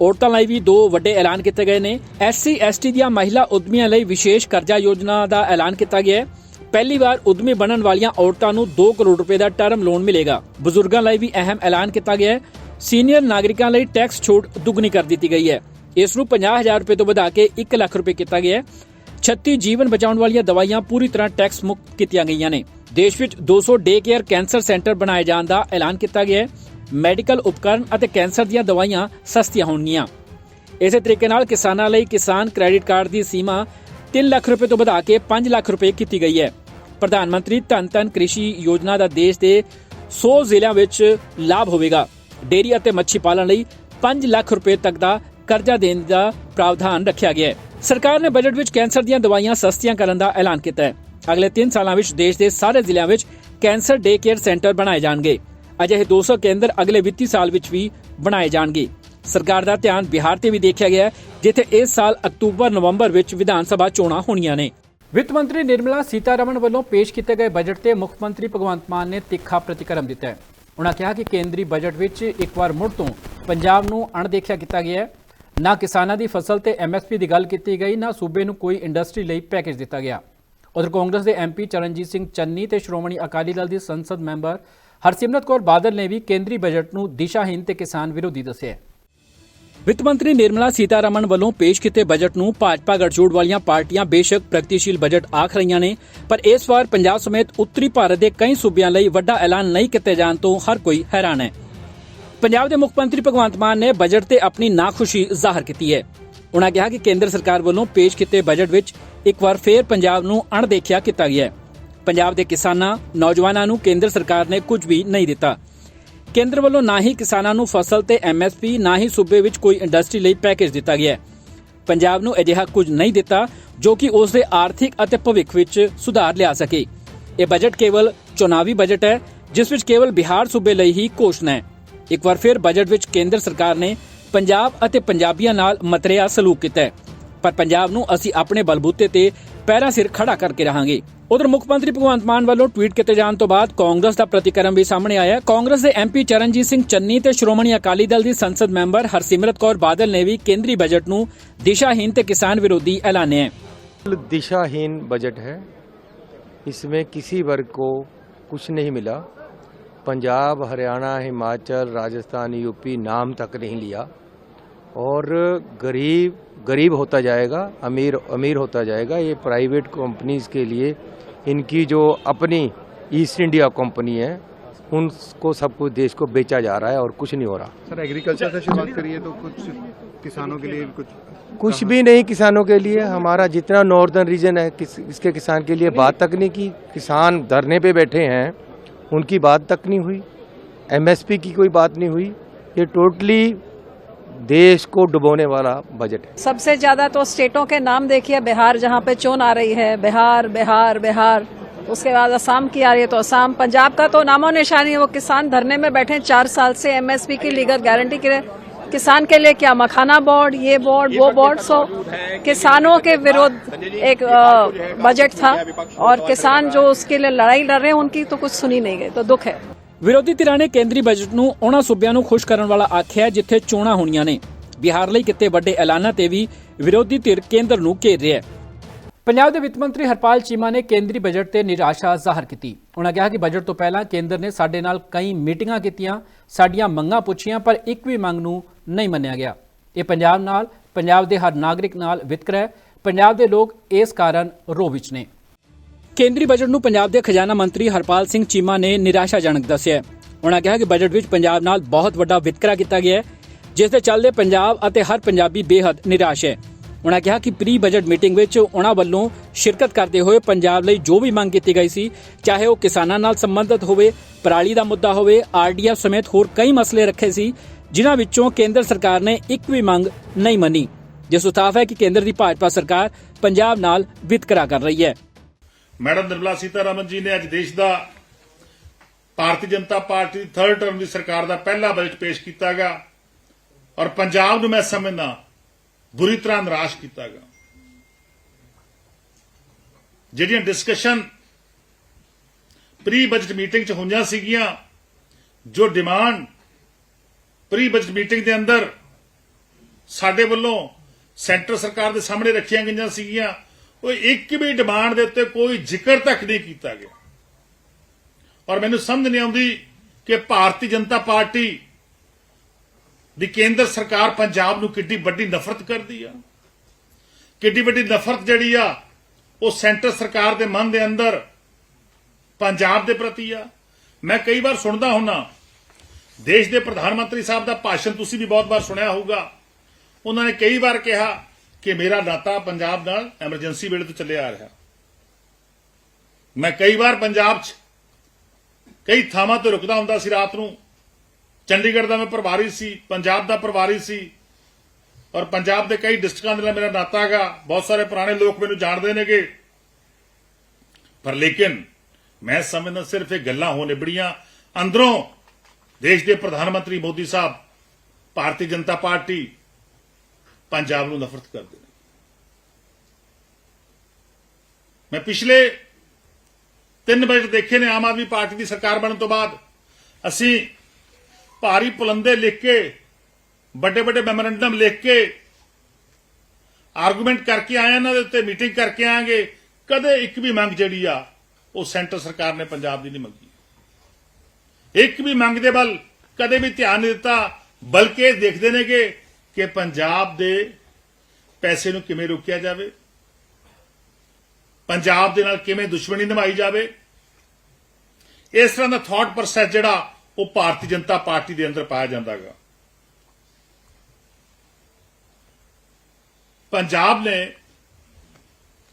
ਔਰਤਾਂ ਲਈ ਵੀ ਦੋ ਵੱਡੇ ਐਲਾਨ ਕੀਤੇ ਗਏ ਨੇ। ਐਸਸੀ ਐਸਟੀ ਦੀਆਂ ਮਹਿਲਾ ਉਦਮੀਆਂ ਲਈ ਵਿਸ਼ੇਸ਼ ਕਰਜ਼ਾ ਯੋਜਨਾ ਦਾ ਐਲਾਨ ਕੀਤਾ ਗਿਆ ਹੈ। ਪਹਿਲੀ ਵਾਰ ਉਦਮੀ ਬਣਨ ਵਾਲੀਆਂ ਔਰਤਾਂ ਨੂੰ 2 ਕਰੋੜ ਰੁਪਏ ਦਾ ਟਰਮ ਲੋਨ ਮਿਲੇਗਾ। ਬਜ਼ੁਰਗਾਂ ਲਈ ਵੀ ਅਹਿਮ ਐਲਾਨ ਕੀਤਾ ਗਿਆ ਹੈ। ਸੀਨੀਅਰ ਨਾਗਰਿਕਾਂ ਲਈ ਟੈਕਸ ਛੋਟ ਦੁੱਗਣੀ ਕਰ ਦਿੱਤੀ ਗਈ ਹੈ। ਇਸ ਨੂੰ 50000 ਰੁਪਏ ਤੋਂ ਵਧਾ ਕੇ 1 ਲੱਖ ਰੁਪਏ ਕੀਤਾ ਗਿਆ ਹੈ। 36 ਜੀਵਨ ਬਚਾਉਣ ਵਾਲੀਆਂ ਦਵਾਈਆਂ ਪੂਰੀ ਤਰ੍ਹਾਂ ਟੈਕਸ ਮੁਕਤ ਕੀਤੀਆਂ ਗਈਆਂ ਨੇ। ਦੇਸ਼ ਵਿੱਚ 200 ਡੇ ਕੇਅਰ ਕੈਂਸਰ ਸੈਂਟਰ ਬਣਾਏ ਜਾਣ ਦਾ ਐਲਾਨ ਕੀਤਾ ਗਿਆ ਹੈ। ਮੈਡੀਕਲ ਉਪਕਰਨ ਅਤੇ ਕੈਂਸਰ ਦੀਆਂ ਦਵਾਈਆਂ ਸਸਤੀਆਂ ਹੋਣਗੀਆਂ। ਇਸੇ ਤਰੀਕੇ ਨਾਲ ਕਿਸਾਨਾਂ ਲਈ ਕਿਸਾਨ ਕ੍ਰੈਡਿਟ ਕਾਰਡ ਦੀ ਸੀਮਾ 3 ਲੱਖ ਰੁਪਏ ਤੋਂ ਵਧਾ ਕੇ 5 ਲੱਖ ਰੁਪਏ ਕੀਤੀ ਗਈ ਹੈ। ਪ੍ਰਧਾਨ ਮੰਤਰੀ ਧਨ ਧਨ ਕ੍ਰਿਸ਼ੀ ਯੋਜਨਾ ਦਾ ਦੇਸ਼ ਦੇ 100 ਜ਼ਿਲ੍ਹਿਆਂ ਵਿੱਚ ਲਾਭ ਹੋਵੇਗਾ। ਡੇਰੀ ਅਤੇ ਮੱਛੀ ਪਾਲਣ ਲਈ 5 ਲੱਖ ਰੁਪਏ ਤੱਕ ਦਾ ਕਰਜ਼ਾ ਦੇਣ ਦਾ ਪ੍ਰਾਵਧਾਨ ਰੱਖਿਆ ਗਿਆ ਹੈ। ਸਰਕਾਰ ਨੇ ਬਜਟ ਵਿੱਚ ਕੈਂਸਰ ਦੀਆਂ ਦਵਾਈਆਂ ਸਸਤੀਆਂ ਕਰਨ ਦਾ ਐਲਾਨ ਕੀਤਾ ਹੈ। ਅਗਲੇ 3 ਸਾਲਾਂ ਵਿੱਚ ਦੇਸ਼ ਦੇ ਸਾਰੇ ਜ਼ਿਲ੍ਹਿਆਂ ਵਿੱਚ ਕੈਂਸਰ ਡੇ ਕੇਅਰ ਸੈਂਟਰ ਬਣਾਏ ਜਾਣਗੇ। ਅਜਿਹੇ 200 ਕੇਂਦਰ ਅਗਲੇ ਵਿੱਤੀ ਸਾਲ ਵਿੱਚ ਵੀ ਬਣਾਏ ਜਾਣਗੇ। ਸਰਕਾਰ ਦਾ ਧਿਆਨ ਬਿਹਾਰ ਤੇ ਵੀ ਦੇਖਿਆ ਗਿਆ ਜਿੱਥੇ ਇਸ ਸਾਲ ਅਕਤੂਬਰ, ਨਵੰਬਰ ਵਿੱਚ ਵਿਧਾਨ ਸਭਾ ਚੋਣਾਂ ਹੋਣੀਆਂ ਨੇ। ਵਿੱਤ ਮੰਤਰੀ ਨਿਰਮਲਾ ਸੀਤਾਰਮਣ ਵੱਲੋਂ ਪੇਸ਼ ਕੀਤੇ ਗਏ ਬਜਟ ਤੇ ਮੁੱਖ ਮੰਤਰੀ ਭਗਵੰਤ ਮਾਨ ਨੇ ਤਿੱਖਾ ਪ੍ਰਤੀਕਰਮ ਦਿੱਤਾ ਹੈ। ਉਨ੍ਹਾਂ ਕਿਹਾ ਕਿ ਕੇਂਦਰੀ ਬਜਟ ਵਿੱਚ ਇੱਕ ਵਾਰ ਮੁੜ ਤੋਂ ਪੰਜਾਬ ਨੂੰ ਅਣਦੇਖਿਆ ਕੀਤਾ ਗਿਆ ਹੈ। ਨਾ ਕਿਸਾਨਾਂ ਦੀ ਫਸਲ ਤੇ ਐਮਐਸਪੀ ਦੀ ਗੱਲ ਕੀਤੀ ਗਈ, ਨਾ ਸੂਬੇ ਨੂੰ ਕੋਈ ਇੰਡਸਟਰੀ ਲਈ ਪੈਕੇਜ ਦਿੱਤਾ ਗਿਆ। ਉਧਰ ਕਾਂਗਰਸ ਦੇ ਐਮਪੀ ਚਰਨਜੀਤ ਸਿੰਘ ਚੰਨੀ ਤੇ ਸ਼੍ਰੋਮਣੀ ਅਕਾਲੀ ਦਲ ਦੀ ਸੰਸਦ ਮੈਂਬਰ ਹਰਸਿਮਰਤ ਕੌਰ ਬਾਦਲ ਨੇ ਵੀ ਕੇਂਦਰੀ ਬਜਟ ਨੂੰ ਦਿਸ਼ਾਹੀਨ ਤੇ ਕਿਸਾਨ ਵਿਰੋਧੀ ਦੱਸਿਆ ਵਿੱਤ ਮੰਤਰੀ ਨਿਰਮਲਾ ਸੀਤਾਰਮਨ ਵੱਲੋਂ ਪੇਸ਼ ਕੀਤੇ ਬਜਟ ਨੂੰ ਭਾਜਪਾ ਗੱਠਜੋੜ ਵਾਲੀਆਂ ਪਾਰਟੀਆਂ ਬੇਸ਼ੱਕ ਪ੍ਰਗਤੀਸ਼ੀਲ ਬਜਟ ਆਖ ਰਹੀਆਂ ਨੇ, ਪਰ ਇਸ ਵਾਰ ਪੰਜਾਬ ਸਮੇਤ ਉੱਤਰੀ ਭਾਰਤ ਦੇ ਕਈ ਸੂਬਿਆਂ ਲਈ ਵੱਡਾ ਐਲਾਨ ਨਹੀਂ ਕੀਤੇ ਜਾਣ ਤੋਂ ਹਰ ਕੋਈ ਹੈਰਾਨ ਹੈ। ਪੰਜਾਬ ਦੇ ਮੁੱਖ ਮੰਤਰੀ ਭਗਵੰਤ ਮਾਨ ਨੇ ਬਜਟ ਤੇ ਆਪਣੀ ਨਾਖੁਸ਼ੀ ਜ਼ਾਹਰ ਕੀਤੀ ਹੈ। ਉਨ੍ਹਾਂ ਕਿਹਾ ਕਿ ਕੇਂਦਰ ਸਰਕਾਰ ਵੱਲੋਂ ਪੇਸ਼ ਕੀਤੇ ਬਜਟ ਵਿੱਚ ਇੱਕ ਵਾਰ ਫੇਰ ਪੰਜਾਬ ਨੂੰ ਅਣਦੇਖਿਆ ਕੀਤਾ ਗਿਆ ਹੈ। ਪੰਜਾਬ ਦੇ ਕਿਸਾਨਾਂ, ਨੌਜਵਾਨਾਂ ਨੂੰ ਕੇਂਦਰ ਸਰਕਾਰ ਨੇ ਕੁਝ ਵੀ ਨਹੀਂ ਦਿੱਤਾ। ਕੇਂਦਰ ਵੱਲੋਂ ਨਾ ਹੀ ਕਿਸਾਨਾਂ ਨੂੰ ਫਸਲ ਤੇ ਐਮਐਸਪੀ ਨਾ ਹੀ ਸੂਬੇ ਵਿੱਚ ਕੋਈ ਇੰਡਸਟਰੀ ਲਈ ਪੈਕੇਜ ਦਿੱਤਾ ਗਿਆ ਹੈ। ਪੰਜਾਬ ਨੂੰ ਅਜਿਹਾ ਕੁਝ ਨਹੀਂ ਦਿੱਤਾ ਜੋ ਕਿ ਉਸ ਦੇ ਆਰਥਿਕ ਅਤੇ ਭਵਿੱਖ ਵਿੱਚ ਸੁਧਾਰ ਲਿਆ ਸਕੇ। ਇਹ ਬਜਟ ਕੇਵਲ ਚੁਣਾਵੀ ਬਜਟ ਹੈ, ਜਿਸ ਵਿੱਚ ਕੇਵਲ ਬਿਹਾਰ ਸੂਬੇ ਲਈ ਹੀ ਘੋਸ਼ਣਾ ਹੈ। ਇੱਕ ਵਾਰ ਫਿਰ ਬਜਟ ਵਿੱਚ ਕੇਂਦਰ ਸਰਕਾਰ ਨੇ ਪੰਜਾਬ ਅਤੇ ਪੰਜਾਬੀਆਂ ਨਾਲ ਮਤਰੇਆ ਸਲੂਕ ਕੀਤਾ ਹੈ ਪਰ ਪੰਜਾਬ ਨੂੰ ਅਸੀਂ ਆਪਣੇ ਬਲਬੂਤੇ ਤੇ ਪੈਰਾਂ ਸਿਰ ਖੜਾ ਕਰਕੇ ਰਹਾਂਗੇ ਉਧਰ ਮੁੱਖ ਮੰਤਰੀ ਭਗਵੰਤ ਮਾਨ ਵੱਲੋਂ ਟਵੀਟ ਕੀਤੇ ਜਾਣ ਤੋਂ ਬਾਅਦ ਕਾਂਗਰਸ ਦਾ ਪ੍ਰਤੀਕਰਮ ਵੀ ਸਾਹਮਣੇ ਆਇਆ ਹੈ। ਕਾਂਗਰਸ ਦੇ ਐਮਪੀ ਚਰਨਜੀਤ ਸਿੰਘ ਚੰਨੀ ਤੇ ਸ਼੍ਰੋਮਣੀ ਅਕਾਲੀ ਦਲ ਦੀ ਸੰਸਦ ਮੈਂਬਰ ਹਰਸਿਮਰਤ ਕੌਰ ਬਾਦਲ ਨੇ ਵੀ ਕੇਂਦਰੀ ਬਜਟ ਨੂੰ ਦਿਸ਼ਾਹੀਨ ਤੇ ਕਿਸਾਨ ਵਿਰੋਧੀ ਐਲਾਨਿਆ ਹੈ दिशाहीन बजट है इसमें किसी वर्ग को कुछ नहीं मिला पंजाब हरियाणा हिमाचल राजस्थान यूपी नाम तक नहीं लिया। और गरीब गरीब होता जाएगा अमीर अमीर होता जाएगा। ये प्राइवेट कंपनीज़ के लिए इनकी जो अपनी ईस्ट इंडिया कंपनी है उनको सब कुछ देश को बेचा जा रहा है और कुछ नहीं हो रहा। सर एग्रीकल्चर से शुरुआत करिए तो कुछ किसानों के लिए कुछ कुछ भी नहीं किसानों के लिए। हमारा जितना नॉर्दर्न रीजन है किस, इसके किसान के लिए बात तक नहीं की। किसान धरने पे बैठे हैं। उनकी बात तक नहीं हुई। एमएसपी की कोई बात नहीं हुई। ये टोटली देश को डुबोने वाला बजट है। सबसे ज़्यादा तो स्टेटों के नाम देखिए, बिहार जहाँ पे चोन आ रही है, बिहार बिहार बिहार। उसके बाद असम की आ रही है तो असम। पंजाब का तो नामो निशानी है, वो किसान धरने में बैठे चार साल से एमएसपी की लीगल गारंटी के किसान के लिए क्या मखाना बोर्ड ये बोर्ड वो बोर्ड सो किसानों के विरोध एक अ, बजट था और किसान जो उसके लिए लड़ाई लड़ रहे हैं उनकी तो कुछ सुनी नहीं गई तो दुख है ਵਿਰੋਧੀ ਧਿਰਾਂ ਨੇ ਕੇਂਦਰੀ ਬਜਟ ਨੂੰ ਉਹਨਾਂ ਸੂਬਿਆਂ ਨੂੰ ਖੁਸ਼ ਕਰਨ ਵਾਲਾ ਆਖਿਆ ਹੈ ਜਿੱਥੇ ਚੋਣਾਂ ਹੋਣੀਆਂ ਨੇ ਬਿਹਾਰ ਲਈ ਕਿਤੇ ਵੱਡੇ ਐਲਾਨਾਂ ਤੇ ਵੀ ਵਿਰੋਧੀ ਧਿਰ ਕੇਂਦਰ ਨੂੰ ਘੇਰ ਰਿਹਾ ਹੈ ਪੰਜਾਬ ਦੇ ਵਿੱਤ ਮੰਤਰੀ ਹਰਪਾਲ ਚੀਮਾ ਨੇ ਕੇਂਦਰੀ ਬਜਟ ਤੇ ਨਿਰਾਸ਼ਾ ਜ਼ਾਹਰ ਕੀਤੀ। ਉਹਨਾਂ ਕਿਹਾ ਕਿ ਬਜਟ ਤੋਂ ਪਹਿਲਾਂ ਕੇਂਦਰ ਨੇ ਸਾਡੇ ਨਾਲ ਕਈ ਮੀਟਿੰਗਾਂ ਕੀਤੀਆਂ, ਸਾਡੀਆਂ ਮੰਗਾਂ ਪੁੱਛੀਆਂ, ਪਰ ਇੱਕ ਵੀ ਮੰਗ ਨੂੰ ਨਹੀਂ ਮੰਨਿਆ ਗਿਆ। ਇਹ ਪੰਜਾਬ ਨਾਲ, ਪੰਜਾਬ ਦੇ ਹਰ ਨਾਗਰਿਕ ਨਾਲ ਵਿਤਕਰਾ ਹੈ। ਪੰਜਾਬ ਦੇ ਲੋਕ ਇਸ ਕਾਰਨ ਰੋਹ ਵਿੱਚ ਨੇ। ਕੇਂਦਰੀ ਬਜਟ ਨੂੰ ਪੰਜਾਬ ਦੇ ਖਜ਼ਾਨਾ ਮੰਤਰੀ ਹਰਪਾਲ ਸਿੰਘ ਚੀਮਾ ਨੇ ਨਿਰਾਸ਼ਾਜਨਕ ਦੱਸਿਆ ਉਹਨਾਂ ਕਿਹਾ ਕਿ ਬਜਟ ਵਿੱਚ ਪੰਜਾਬ ਨਾਲ ਬਹੁਤ ਵੱਡਾ ਵਿਤਕਰਾ ਕੀਤਾ ਗਿਆ ਹੈ, ਜਿਸ ਦੇ ਚੱਲਦੇ ਪੰਜਾਬ ਅਤੇ ਹਰ ਪੰਜਾਬੀ ਬੇਹੱਦ ਨਿਰਾਸ਼ ਹੈ। ਉਹਨਾਂ ਕਿਹਾ ਕਿ ਪ੍ਰੀ ਬਜਟ ਮੀਟਿੰਗ ਵਿੱਚ ਉਹਨਾਂ ਵੱਲੋਂ ਸ਼ਿਰਕਤ ਕਰਦੇ ਹੋਏ ਪੰਜਾਬ ਲਈ ਜੋ ਵੀ ਮੰਗ ਕੀਤੀ ਗਈ ਸੀ, ਚਾਹੇ ਉਹ ਕਿਸਾਨਾਂ ਨਾਲ ਸੰਬੰਧਿਤ ਹੋਵੇ, ਪਰਾਲੀ ਦਾ ਮੁੱਦਾ ਹੋਵੇ ਆਰਡੀਐਫ ਸਮੇਤ ਹੋਰ ਕਈ ਮਸਲੇ ਰੱਖੇ ਸੀ, ਜਿਨ੍ਹਾਂ ਵਿੱਚੋਂ ਕੇਂਦਰ ਸਰਕਾਰ ਨੇ ਇੱਕ ਵੀ ਮੰਗ ਨਹੀਂ ਮੰਨੀ। ਜਿਸ ਉਤਾਫ ਹੈ ਕਿ ਕੇਂਦਰ ਦੀ ਭਾਜਪਾ ਸਰਕਾਰ ਪੰਜਾਬ ਨਾਲ ਵਿਤਕਰਾ ਕਰ ਰਹੀ ਹੈ। ਮੈਡਮ ਨਿਰਮਲਾ ਸੀਤਾਰਮਨ ਜੀ ਨੇ ਅੱਜ ਦੇਸ਼ ਦਾ ਭਾਰਤੀ ਜਨਤਾ ਪਾਰਟੀ ਦੀ ਥਰਡ ਟਰਮ ਦੀ ਸਰਕਾਰ ਦਾ ਪਹਿਲਾ ਬਜਟ ਪੇਸ਼ ਕੀਤਾ ਗਿਆ ਔਰ ਪੰਜਾਬ ਨੂੰ ਮੈਂ ਸਮਝਦਾ ਬੁਰੀ ਤਰ੍ਹਾਂ ਨਿਰਾਸ਼ ਕੀਤਾ ਗਿਆ। ਜਿਹੜੀਆਂ ਡਿਸਕਸ਼ਨ ਪ੍ਰੀ ਬਜਟ ਮੀਟਿੰਗ 'ਚ ਹੋਈਆਂ ਸੀਗੀਆਂ, ਜੋ ਡਿਮਾਂਡ ਪ੍ਰੀ ਬਜਟ ਮੀਟਿੰਗ ਦੇ ਅੰਦਰ ਸਾਡੇ ਵੱਲੋਂ ਸੈਂਟਰ ਸਰਕਾਰ ਦੇ ਸਾਹਮਣੇ ਰੱਖੀਆਂ ਗਈਆਂ ਸੀਗੀਆਂ, ਉਹ ਇੱਕ ਵੀ ਡਿਮਾਂਡ ਦੇ ਉੱਤੇ ਕੋਈ ਜ਼ਿਕਰ ਤੱਕ ਨਹੀਂ ਕੀਤਾ ਗਿਆ। ਔਰ ਮੈਨੂੰ ਸਮਝ ਨਹੀਂ ਆਉਂਦੀ ਕਿ ਭਾਰਤੀ ਜਨਤਾ ਪਾਰਟੀ ਵੀ ਕੇਂਦਰ ਸਰਕਾਰ ਪੰਜਾਬ ਨੂੰ ਕਿੱਡੀ ਵੱਡੀ ਨਫ਼ਰਤ ਕਰਦੀ ਆ। ਕਿੱਡੀ ਵੱਡੀ ਨਫ਼ਰਤ ਜਿਹੜੀ ਆ, ਉਹ ਸੈਂਟਰ ਸਰਕਾਰ ਦੇ ਮਨ ਦੇ ਅੰਦਰ, ਪੰਜਾਬ ਦੇ ਪ੍ਰਤੀ ਆ। ਮੈਂ ਕਈ ਵਾਰ ਸੁਣਦਾ ਹੁੰਨਾ, ਦੇਸ਼ ਦੇ ਪ੍ਰਧਾਨ ਮੰਤਰੀ ਸਾਹਿਬ ਦਾ ਭਾਸ਼ਣ ਤੁਸੀਂ ਵੀ ਬਹੁਤ ਵਾਰ ਸੁਣਿਆ ਹੋਊਗਾ। ਉਹਨਾਂ ਨੇ ਕਈ ਵਾਰ ਕਿਹਾ ਕਿ ਮੇਰਾ ਨਾਤਾ ਪੰਜਾਬ ਨਾਲ ਐਮਰਜੈਂਸੀ ਵੇਲੇ ਤੋਂ ਚੱਲਿਆ ਆ ਰਿਹਾ। ਮੈਂ ਕਈ ਵਾਰ ਪੰਜਾਬ 'ਚ ਕਈ ਥਾਵਾਂ ਤੇ ਰੁਕਦਾ ਹੁੰਦਾ ਸੀ ਰਾਤ ਨੂੰ ਚੰਡੀਗੜ੍ਹ ਦਾ ਮੈਂ ਪ੍ਰਭਾਰੀ ਸੀ, ਪੰਜਾਬ ਦਾ ਪ੍ਰਭਾਰੀ ਸੀ, ਔਰ ਪੰਜਾਬ ਦੇ ਕਈ ਡਿਸਟ੍ਰਿਕਾਂ ਦੇ ਨਾਲ ਮੇਰਾ ਨਾਤਾ ਹੈਗਾ, ਬਹੁਤ ਸਾਰੇ ਪੁਰਾਣੇ ਲੋਕ ਮੈਨੂੰ ਜਾਣਦੇ ਨੇਗੇ। ਪਰ ਲੇਕਿਨ ਮੈਂ ਸਮਝਦਾ ਸਿਰਫ ਇਹ ਗੱਲਾਂ ਹੋ ਨਿਬੜੀਆਂ, ਅੰਦਰੋਂ ਦੇਸ਼ ਦੇ ਪ੍ਰਧਾਨ ਮੰਤਰੀ ਮੋਦੀ ਸਾਹਿਬ, ਭਾਰਤੀ ਜਨਤਾ ਪਾਰਟੀ ਪੰਜਾਬ ਨੂੰ ਨਫ਼ਰਤ ਕਰਦੇ ਨੇ। ਮੈਂ ਪਿਛਲੇ ਤਿੰਨ ਬਜਟ ਦੇਖੇ ਨੇ ਆਮ ਆਦਮੀ ਪਾਰਟੀ ਦੀ ਸਰਕਾਰ ਬਣਨ ਤੋਂ ਬਾਅਦ, ਅਸੀਂ ਭਾਰੀ ਪੁਲੰਦੇ ਲਿਖ ਕੇ, ਵੱਡੇ ਵੱਡੇ ਮੈਮੋਰੈਂਡਮ ਲਿਖ ਕੇ ਆਰਗੂਮੈਂਟ ਕਰਕੇ ਆਇਆ ਇਹਨਾਂ ਦੇ ਉੱਤੇ ਮੀਟਿੰਗ ਕਰਕੇ ਆਵਾਂਗੇ ਕਦੇ ਇੱਕ ਵੀ ਮੰਗ ਜਿਹੜੀ ਆ, ਉਹ ਸੈਂਟਰ ਸਰਕਾਰ ਨੇ ਪੰਜਾਬ ਦੀ ਨਹੀਂ ਮੰਗੀ। ਇੱਕ ਵੀ ਮੰਗ ਦੇ ਵੱਲ ਕਦੇ ਵੀ ਧਿਆਨ ਨਹੀਂ ਦਿੱਤਾ, ਬਲਕਿ ਇਹ ਦੇਖਦੇ ਨੇ ਕਿ ਕਿ ਪੰਜਾਬ ਦੇ ਪੈਸੇ ਨੂੰ ਕਿਵੇਂ ਰੋਕਿਆ ਜਾਵੇ, ਪੰਜਾਬ ਦੇ ਨਾਲ ਕਿਵੇਂ ਦੁਸ਼ਮਣੀ ਨਿਭਾਈ ਜਾਵੇ, ਇਸ ਤਰ੍ਹਾਂ ਦਾ ਥਾਟ ਪ੍ਰੋਸੈਸ ਜਿਹੜਾ ਉਹ ਭਾਰਤੀ ਜਨਤਾ ਪਾਰਟੀ ਦੇ ਅੰਦਰ ਪਾਇਆ ਜਾਂਦਾਗਾ। ਪੰਜਾਬ ਨੇ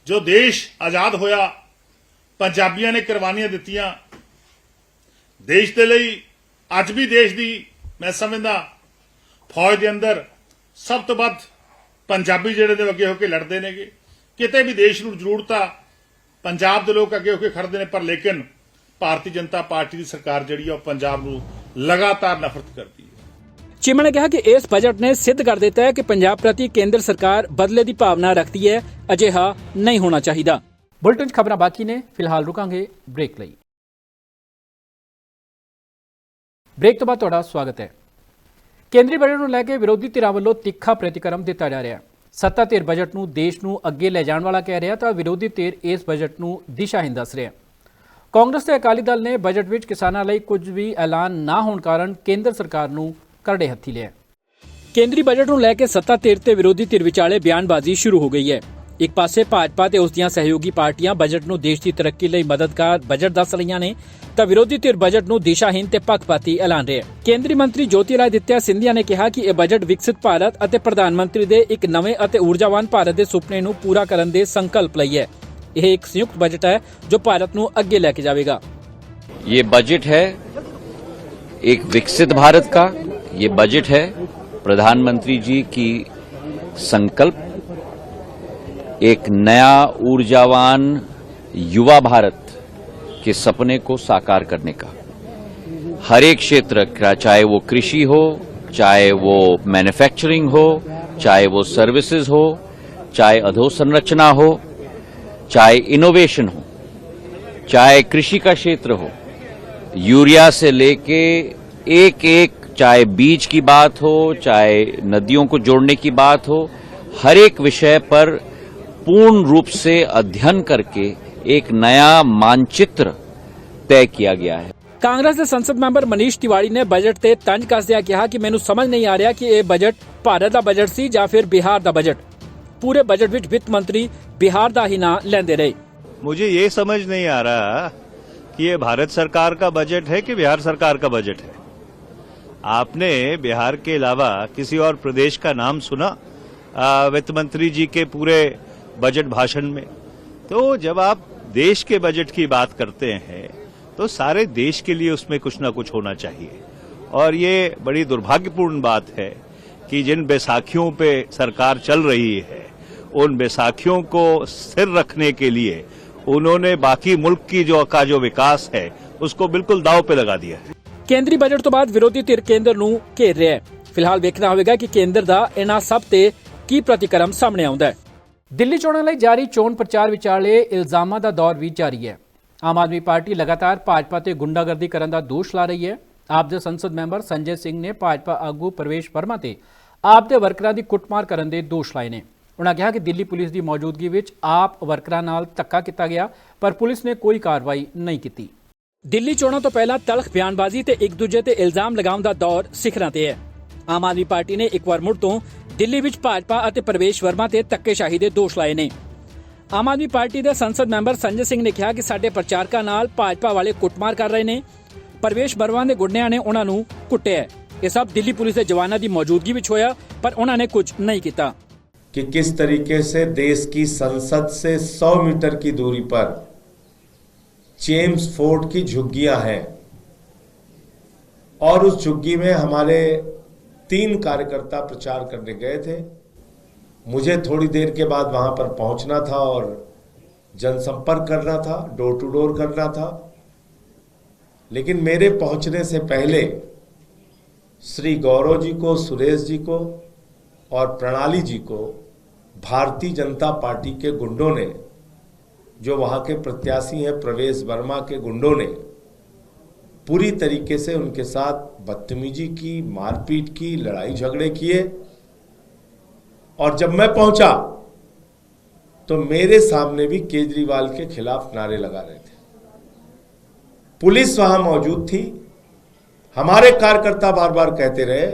ਜੋ ਦੇਸ਼ ਆਜ਼ਾਦ ਹੋਇਆ, ਪੰਜਾਬੀਆਂ ਨੇ ਕੁਰਬਾਨੀਆਂ ਦਿੱਤੀਆਂ। ਦੇਸ਼ ਦੇ ਲਈ ਅੱਜ ਵੀ ਦੇਸ਼ ਦੀ, ਮੈਂ ਸਮਝਦਾ, ਫੌਜ ਦੇ ਅੰਦਰ ਸਭ ਤੋਂ ਵੱਧ ਪੰਜਾਬੀ ਜਿਹੜੇ ਦੇ ਅੱਗੇ ਹੋ ਕੇ ਲੜਦੇ ਨੇਗੇ। ਕਿਤੇ ਵੀ ਦੇਸ਼ ਨੂੰ ਜ਼ਰੂਰਤ ਆ, ਪੰਜਾਬ ਦੇ ਲੋਕ ਅੱਗੇ ਹੋ ਕੇ ਖੜਦੇ ਨੇ, ਪਰ ਲੇਕਿਨ ਭਾਰਤੀ ਜਨਤਾ ਪਾਰਟੀ ਦੀ ਸਰਕਾਰ ਜਿਹੜੀ ਆ ਉਹ ਪੰਜਾਬ ਨੂੰ ਲਗਾਤਾਰ ਨਫ਼ਰਤ ਕਰਦੀ ਹੈ। ਚੀਮਾ ਨੇ ਕਿਹਾ ਕਿ ਇਸ ਬਜਟ ਨੇ ਸਿੱਧ ਕਰ ਦਿੱਤਾ ਹੈ ਕਿ ਪੰਜਾਬ ਪ੍ਰਤੀ ਕੇਂਦਰ ਸਰਕਾਰ ਬਦਲੇ ਦੀ ਭਾਵਨਾ ਰੱਖਦੀ ਹੈ ਅਜਿਹਾ ਨਹੀਂ ਹੋਣਾ ਚਾਹੀਦਾ। ਬੁਲਟਨ 'ਚ ਖਬਰਾਂ ਬਾਕੀ ਨੇ ਫਿਲਹਾਲ ਰੁਕਾਂਗੇ ਬ੍ਰੇਕ ਲਈ। ਬ੍ਰੇਕ ਤੋਂ ਬਾਅਦ ਤੁਹਾਡਾ ਸਵਾਗਤ ਹੈ। ਕੇਂਦਰੀ ਬਜਟ ਨੂੰ ਲੈ ਕੇ ਵਿਰੋਧੀ ਧਿਰਾਂ ਵੱਲੋਂ ਤਿੱਖਾ ਪ੍ਰਤੀਕਰਮ ਦਿੱਤਾ ਜਾ ਰਿਹਾ ਹੈ। ਸੱਤਾ ਧਿਰ ਬਜਟ ਨੂੰ ਦੇਸ਼ ਨੂੰ ਅੱਗੇ ਲੈ ਜਾਣ ਵਾਲਾ ਕਹਿ ਰਿਹਾ ਤਾਂ ਵਿਰੋਧੀ ਧਿਰ ਇਸ ਬਜਟ ਨੂੰ ਦਿਸ਼ਾਹੀਨ ਦੱਸ ਰਿਹਾ ਕਾਂਗਰਸ ਤੇ ਅਕਾਲੀ ਦਲ ਨੇ ਬਜਟ ਵਿੱਚ ਕਿਸਾਨਾਂ ਲਈ ਕੁਝ ਵੀ ਐਲਾਨ ਨਾ ਹੋਣ ਕਾਰਨ ਕੇਂਦਰ ਸਰਕਾਰ ਨੂੰ ਕਰੜੇ ਹੱਥੀ ਲਿਆ। ਕੇਂਦਰੀ ਬਜਟ ਨੂੰ ਲੈ ਕੇ ਸੱਤਾ ਧਿਰ ਤੇ ਵਿਰੋਧੀ ਧਿਰ ਵਿਚਾਲੇ ਬਿਆਨਬਾਜ਼ੀ ਸ਼ੁਰੂ ਹੋ ਗਈ ਹੈ। ਇੱਕ ਪਾਸੇ ਭਾਜਪਾ ਤੇ ਉਸ ਦੀਆਂ ਸਹਿਯੋਗੀ ਪਾਰਟੀਆਂ ਬਜਟ ਨੂੰ ਦੇਸ਼ ਦੀ ਤਰੱਕੀ ਲਈ ਮਦਦਗਾਰ ਬਜਟ ਦੱਸ ਰਹੀਆਂ ਨੇ, ਤਾਂ ਵਿਰੋਧੀ ਧਿਰ ਬਜਟ ਨੂੰ ਦਿਸ਼ਾਹੀਨ ਤੇ ਪੱਖਪਾਤੀ ਐਲਾਨ ਰਿਹਾ ਹੈ। ਕੇਂਦਰੀ ਮੰਤਰੀ ਜੋਤੀ ਰਾਏ ਸਿੰਧੀਆ ਨੇ ਕਿਹਾ ਕਿ ਇਹ ਬਜਟ ਵਿਕਸਿਤ ਭਾਰਤ ਅਤੇ ਪ੍ਰਧਾਨ ਮੰਤਰੀ ਦੇ ਇੱਕ ਨਵੇਂ ਅਤੇ ਊਰਜਾਵਾਨ ਭਾਰਤ ਦੇ ਸੁਪਨੇ ਨੂੰ ਪੂਰਾ ਕਰਨ ਦੇ ਸੰਕਲਪ ਲਈ ਹੈ। ਇਹ ਇੱਕ ਸੰਯੁਕਤ ਬਜਟ ਹੈ ਜੋ ਭਾਰਤ ਨੂੰ ਅੱਗੇ ਲੈ ਕੇ ਜਾਵੇਗਾ ये बजट है एक विकसित भारत का ये बजट है प्रधानमंत्री जी की संकल्प एक नया ऊर्जावान युवा भारत के सपने को साकार करने का हर एक क्षेत्र का चाहे वो कृषि हो चाहे वो मैन्युफैक्चरिंग हो चाहे वो सर्विसेज हो चाहे अधोसंरचना हो चाहे इनोवेशन हो चाहे कृषि का क्षेत्र हो यूरिया से लेके एक एक चाहे बीज की बात हो चाहे नदियों को जोड़ने की बात हो हर एक विषय पर पूर्ण रूप से अध्ययन करके एक नया मानचित्र तय किया गया है ਕਾਂਗਰਸ ਦੇ ਸੰਸਦ ਮੈਂਬਰ ਮਨੀਸ਼ ਤਿਵਾੜੀ ਨੇ ਬਜਟ ਤੇ ਤੰਜ ਕੱਸਦਿਆਂ ਕਿਹਾ ਕਿ ਮੈਨੂੰ ਸਮਝ ਨਹੀਂ ਆ ਰਿਹਾ ਕਿ ਇਹ ਬਜਟ ਭਾਰਤ ਦਾ ਬਜਟ ਸੀ ਜਾਂ ਫਿਰ ਬਿਹਾਰ ਦਾ ਬਜਟ ਪੂਰੇ ਬਜਟ ਵਿੱਚ ਵਿੱਤ ਮੰਤਰੀ ਬਿਹਾਰ ਦਾ ਹੀ ਨਾਂ ਲੈਂਦੇ ਰਹੇ मुझे ये समझ नहीं आ रहा कि ये भारत सरकार का बजट है कि बिहार सरकार का बजट है आपने बिहार के अलावा किसी और प्रदेश का नाम सुना आ, वित्त मंत्री जी के पूरे बजट भाषण में तो जब आप देश के बजट की बात करते हैं तो सारे देश के लिए उसमें कुछ ना कुछ होना चाहिए और ये बड़ी दुर्भाग्यपूर्ण बात है कि जिन बैसाखियों पे सरकार चल रही है उन बैसाखियों को स्थिर रखने के लिए उन्होंने बाकी मुल्क की जो का जो विकास है उसको बिल्कुल दाव पे लगा दिया है ਕੇਂਦਰੀ ਬਜਟ ਤੋਂ ਬਾਅਦ ਵਿਰੋਧੀ ਧਿਰ ਕੇਂਦਰ ਨੂੰ ਘੇਰ ਰਿਹਾ ਹੈ ਫਿਲਹਾਲ ਵੇਖਣਾ ਹੋਵੇਗਾ ਕਿ ਕੇਂਦਰ ਦਾ ਇਹਨਾਂ ਸਭ ਤੇ ਕੀ ਪ੍ਰਤੀਕਰਮ ਸਾਹਮਣੇ ਆਉਂਦਾ ਹੈ ਦਿੱਲੀ ਚੋਣਾਂ ਲਈ ਜਾਰੀ ਚੋਣ ਪ੍ਰਚਾਰ ਵਿਚਾਲੇ ਇਲਜ਼ਾਮਾਂ ਦਾ ਦੌਰ ਵੀ ਜਾਰੀ ਹੈ ਆਮ ਆਦਮੀ ਪਾਰਟੀ ਲਗਾਤਾਰ ਭਾਜਪਾ ਤੇ ਗੁੰਡਾਗਰਦੀ ਕਰਨ ਦਾ ਦੋਸ਼ ਲਾ ਰਹੀ ਹੈ ਆਪ ਦੇ ਸੰਸਦ ਮੈਂਬਰ ਸੰਜੇ ਸਿੰਘ ਨੇ ਭਾਜਪਾ ਆਗੂ ਪ੍ਰਵੇਸ਼ ਵਰਮਾ ਤੇ ਆਪ ਦੇ ਵਰਕਰਾਂ ਦੀ ਕੁੱਟਮਾਰ ਕਰਨ ਦੇ ਦੋਸ਼ ਲਾਏ ਨੇ। ਉਹਨਾਂ ਕਿਹਾ ਕਿ ਦਿੱਲੀ ਪੁਲਿਸ ਦੀ ਮੌਜੂਦਗੀ ਵਿੱਚ ਆਪ ਵਰਕਰਾਂ ਨਾਲ ਧੱਕਾ ਕੀਤਾ ਗਿਆ, ਪਰ ਪੁਲਿਸ ਨੇ ਕੋਈ ਕਾਰਵਾਈ ਨਹੀਂ ਕੀਤੀ। ਦਿੱਲੀ ਚੋਣਾਂ ਤੋਂ ਪਹਿਲਾਂ ਤਲਖ ਬਿਆਨਬਾਜ਼ੀ ਤੇ ਇੱਕ ਦੂਜੇ ਤੇ ਇਲਜ਼ਾਮ ਲਗਾਉਣ ਦਾ ਦੌਰ ਸਿਖਰਾਂ ਤੇ ਹੈ। ਆਮ ਆਦਮੀ ਪਾਰਟੀ ਨੇ ਇੱਕ ਵਾਰ ਮੁੜ ਤੋਂ ਦਿੱਲੀ ਵਿੱਚ ਭਾਜਪਾ ਅਤੇ ਪ੍ਰਵੇਸ਼ ਵਰਮਾ ਤੇ ਧੱਕੇਸ਼ਾਹੀ ਦੇ ਦੋਸ਼ ਲਾਏ ਨੇ। ਆਮ ਆਦਮੀ ਪਾਰਟੀ ਦੇ ਸੰਸਦ ਮੈਂਬਰ ਸੰਜੇ ਸਿੰਘ ਨੇ ਕਿਹਾ ਕਿ ਸਾਡੇ ਪ੍ਰਚਾਰਕਾਂ ਨਾਲ ਭਾਜਪਾ ਵਾਲੇ ਕੁੱਟਮਾਰ ਕਰ ਰਹੇ ਨੇ। ਪ੍ਰਵੇਸ਼ ਵਰਮਾ ਦੇ ਗੁੰਡਿਆਂ ਨੇ ਉਹਨਾਂ ਨੂੰ ਕੁੱਟਿਆ ਇਹ ਸਭ ਦਿੱਲੀ ਪੁਲਿਸ ਦੇ ਜਵਾਨਾਂ ਦੀ ਮੌਜੂਦਗੀ ਵਿੱਚ ਹੋਇਆ ਪਰ ਉਹਨਾਂ ਨੇ ਕੁਝ ਨਹੀਂ ਕੀਤਾ कि किस तरीके से देश की संसद से 100 मीटर की दूरी पर जेम्स फोर्ड की झुग्गियां हैं और उस झुग्गी में हमारे तीन कार्यकर्ता प्रचार करने गए थे मुझे थोड़ी देर के बाद वहां पर पहुंचना था और जनसंपर्क करना था डोर टू डोर करना था लेकिन मेरे पहुंचने से पहले श्री गौरव जी को, सुरेश जी को और प्रणाली जी को भारतीय जनता पार्टी के गुंडों ने, जो वहाँ के प्रत्याशी हैं प्रवेश वर्मा के गुंडों ने, पूरी तरीके से उनके साथ बदतमीजी की, मारपीट की, लड़ाई झगड़े किए। और जब मैं पहुँचा तो मेरे सामने भी केजरीवाल के खिलाफ नारे लगा रहे थे। पुलिस वहाँ मौजूद थी हमारे कार्यकर्ता बार बार कहते रहे,